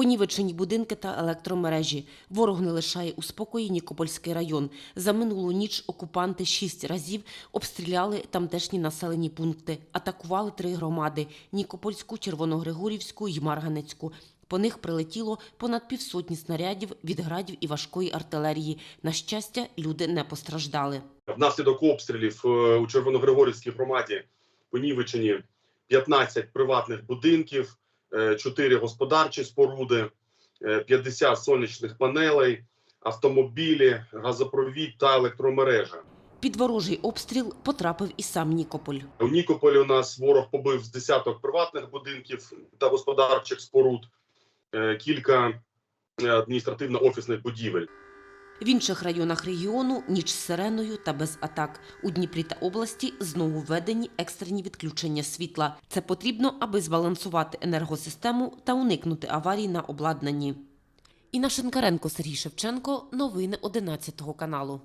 Понівечені будинки та електромережі. Ворог не лишає у спокої Нікопольський район. За минулу ніч окупанти шість разів обстріляли тамтешні населені пункти. Атакували три громади – Нікопольську, Червоногригорівську й Марганецьку. По них прилетіло понад півсотні снарядів від градів і важкої артилерії. На щастя, люди не постраждали. Внаслідок обстрілів е, у Червоногригорівській громаді понівечені 15 приватних будинків, 4 господарчі споруди, е, 50 сонячних панелей, автомобілі, газопровід та електромережа. Під ворожий обстріл потрапив і сам Нікополь. У Нікополі у нас ворог побив з десяток приватних будинків та господарчих споруд, е, кілька е, адміністративно-офісних будівель. В інших районах регіону ніч з сиреною та без атак. У Дніпрі та області знову введені екстрені відключення світла. Це потрібно, аби збалансувати енергосистему та уникнути аварій на обладнанні. Інна Шинкаренко, Сергій Шевченко. Новини 11 каналу.